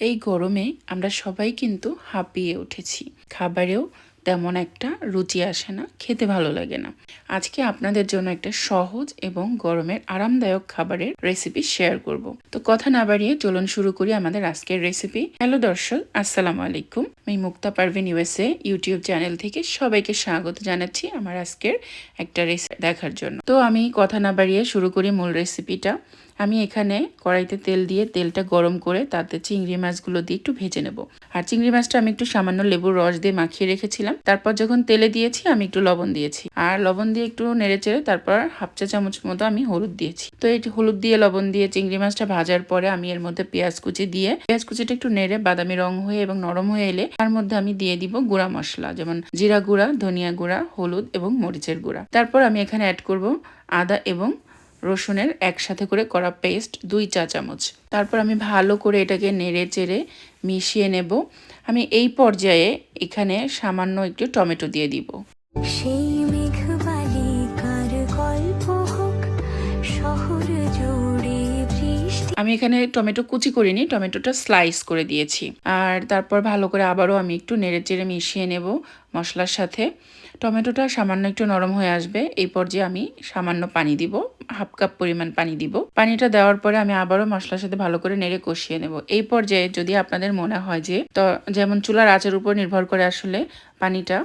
এই গরমে আমরা সবাই কিন্তু হাঁপিয়ে উঠেছি। খাবারেও তেমন একটা রুচি আসে না, খেতে ভালো লাগে না। আজকে আপনাদের জন্য একটা সহজ এবং গরমের আরামদায়ক খাবারের রেসিপি শেয়ার করব। তো কথা না বাড়িয়ে চলুন শুরু করি আমাদের আজকের রেসিপি হ্যালো দর্শক, আসসালামু আলাইকুম। আমি Mukta Parvin USA YouTube channel থেকে সবাইকে স্বাগত জানাচ্ছি আমার আজকের একটা রেসিপি দেখার জন্য। তো আমি কথা না বাড়িয়ে শুরু করি মূল রেসিপিটা আমি এখানে কড়াইতে তেল দিয়ে তেলটা গরম করে তাতে চিংড়ি মাছগুলো দিয়ে একটু ভেজে নেব। আর চিংড়ি মাছটা আমি একটু সামান্য লেবুর রস দিয়ে মাখিয়ে রেখেছিলাম। তারপর যখন তেলে দিয়েছি, আমি একটু লবণ দিয়েছি। আর লবণ দিয়ে একটু নেড়ে চেড়ে তারপর হাফ চা চামচ মতো আমি হলুদ দিয়েছি। তো এই হলুদ দিয়ে লবণ দিয়ে চিংড়ি মাছটা ভাজার পরে আমি এর মধ্যে পেঁয়াজ কুচি দিয়ে, পেঁয়াজ কুচিটা একটু নেড়ে বাদামি রং হয়ে এবং নরম হয়ে এলে তার মধ্যে আমি দিয়ে দিব গুঁড়া মশলা, যেমন জিরা গুঁড়া, ধনিয়া গুঁড়া, হলুদ এবং মরিচের গুঁড়া। তারপর আমি এখানে অ্যাড করব আদা এবং রসুনের একসাথে করে করা পেস্ট দুই চা চামচ। তারপর আমি ভালো করে এটাকে নেড়ে চেড়ে মিশিয়ে নেব। আমি এই পর্যায়ে এখানে সামান্য একটু টমেটো দিয়ে দিব। সেই আমি এখানে টমেটো কুচি করিনি টমেটোটা স্লাইস করে দিয়েছি। আর তারপর ভালো করে আবারও আমি একটু নেড়ে চেড়ে মিশিয়ে নেব। মশলার সাথে। টমেটোটা সামান্য একটু নরম হয়ে আসবে। এই পর্যায়ে আমি সামান্য পানি দিব। হাফ কাপ পরিমাণ পানি দিব। পানিটা দেওয়ার পরে আমি আবারও মশলার সাথে ভালো করে নেড়ে কষিয়ে নেব। এই পর্যায়ে যদি আপনাদের মনে হয় যে, তো যেমন চুলার আঁচের উপর নির্ভর করে আসলে পানিটা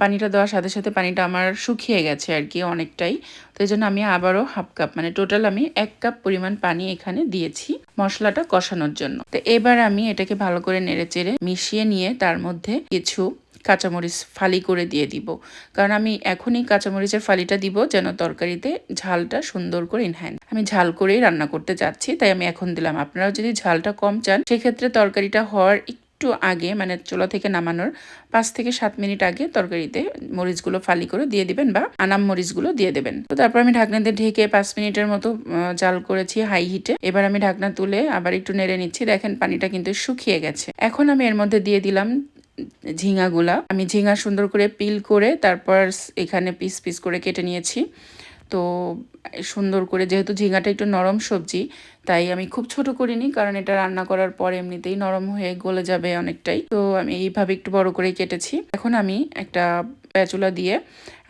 পানিটা দেওয়ার সাথে সাথে পানিটা আমার শুকিয়ে গেছে আর কি অনেকটাই। তো এই জন্য আমি আবারও হাফ কাপ মানে টোটাল আমি এক কাপ পরিমাণ পানি এখানে দিয়েছি মশলাটা কষানোর জন্য। তো এবার আমি এটাকে ভালো করে নেড়ে চেড়ে মিশিয়ে নিয়ে তার মধ্যে কিছু কাঁচামরিচ ফালি করে দিয়ে দিব। কারণ আমি এখনই কাঁচামরিচের ফালিটা দিব যেন তরকারিতে ঝালটা সুন্দর করে ইনহ্যান্ড আমি ঝাল করেই রান্না করতে যাচ্ছি, তাই আমি এখন দিলাম। আপনারাও যদি ঝালটা কম চান, সেক্ষেত্রে তরকারিটা হওয়ার একটু আগে মানে চুলা থেকে নামানোর পাঁচ থেকে সাত মিনিট আগে তরকারিতে মরিচগুলো ফালি করে দিয়ে দিবেন বা আনাম মরিচগুলো দিয়ে দেবেন। তো তারপর আমি ঢাকনা দিয়ে ঢেকে পাঁচ মিনিটের মতো জাল করেছি হাই হিটে এবার আমি ঢাকনা তুলে আবার একটু নেড়ে নিচ্ছি। দেখেন পানিটা কিন্তু শুকিয়ে গেছে। এখন আমি এর মধ্যে দিয়ে দিলাম ঝিঙাগুলা আমি ঝিঙা সুন্দর করে পিল করে তারপর এখানে পিস পিস করে কেটে নিয়েছি। তো সুন্দর করে যেহেতু ঝিঙাটা একটু নরম সবজি, তাই আমি খুব ছোট করিনি কারণ এটা রান্না করার পর এমনিতেই নরম হয়ে গলে যাবে অনেকটাই। তো আমি এইভাবে একটু বড় করে কেটেছি। এখন আমি একটা প্যাচুলা দিয়ে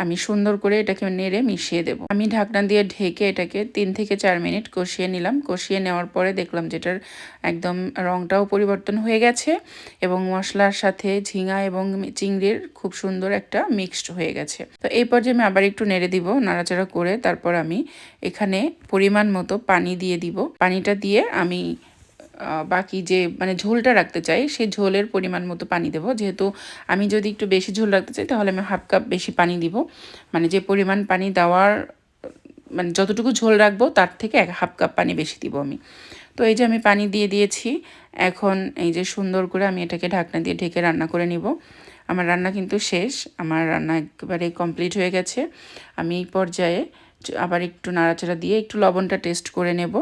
আমি সুন্দর করে এটাকে নেড়ে মিশিয়ে দেব। আমি ঢাকনা দিয়ে ঢেকে এটাকে তিন থেকে চার মিনিট কষিয়ে নিলাম। কষিয়ে নেওয়ার পরে দেখলাম যেটার একদম রংটাও পরিবর্তন হয়ে গেছে এবং মশলার সাথে ঝিঙা এবং চিংড়ির খুব সুন্দর একটা মিক্সড হয়ে গেছে। তো এই পর্যায়ে আমি আবার একটু নেড়ে দিব, নাড়াচাড়া করে তারপর আমি এখানে পরিমাণ মতো পানি দিয়ে দিব। পানিটা দিয়ে আমি বাকি যে মানে ঝোলটা রাখতে চাই সেই ঝোলের পরিমাণ মতো পানি দেবো। যেহেতু আমি যদি একটু বেশি ঝোল রাখতে চাই, তাহলে আমি হাফ কাপ বেশি পানি দিব। মানে যে পরিমাণ পানি দেওয়ার মানে যতটুকু ঝোল রাখব, তার থেকে এক হাফ কাপ পানি বেশি দিব আমি। তো এই যে আমি পানি দিয়ে দিয়েছি, এখন এই যে সুন্দর করে আমি এটাকে ঢাকনা দিয়ে ঢেকে রান্না করে নিব। আমার রান্না কিন্তু শেষ, আমার রান্না একেবারে কমপ্লিট হয়ে গেছে। আমি এই পর্যায়ে আবার একটু নাড়াচাড়া দিয়ে একটু লবণটা টেস্ট করে নেব।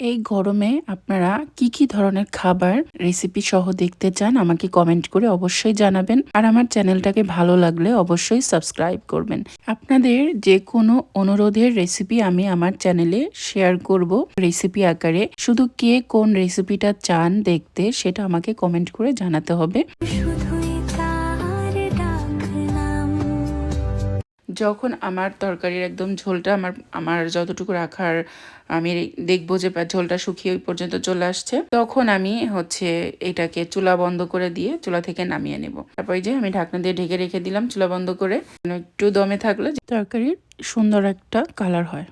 এই গরমে আপনারা কি কি ধরনের খাবার রেসিপি সহ দেখতে চান আমাকে কমেন্ট করে অবশ্যই জানাবেন। আর আমার চ্যানেলটাকে ভালো লাগলে অবশ্যই সাবস্ক্রাইব করবেন। আপনাদের যে কোনো অনুরোধের রেসিপি আমি আমার চ্যানেলে শেয়ার করব রেসিপি আকারে। শুধু কে কোন রেসিপিটা চান দেখতে সেটা আমাকে কমেন্ট করে জানাতে হবে। যখন আমার তরকারির একদম ঝোলটা আমার আমার যতটুকু রাখার আমি দেখব যে ঝোলটা শুকিয়ে ওই পর্যন্ত চলে আসছে, তখন আমি হচ্ছে এটাকে চুলা বন্ধ করে দিয়ে চুলা থেকে নামিয়ে নেব। তারপর যে আমি ঢাকনা দিয়ে ঢেকে রেখে দিলাম চুলা বন্ধ করে। একটু দমে থাকলে তরকারির সুন্দর একটা কালার হয়।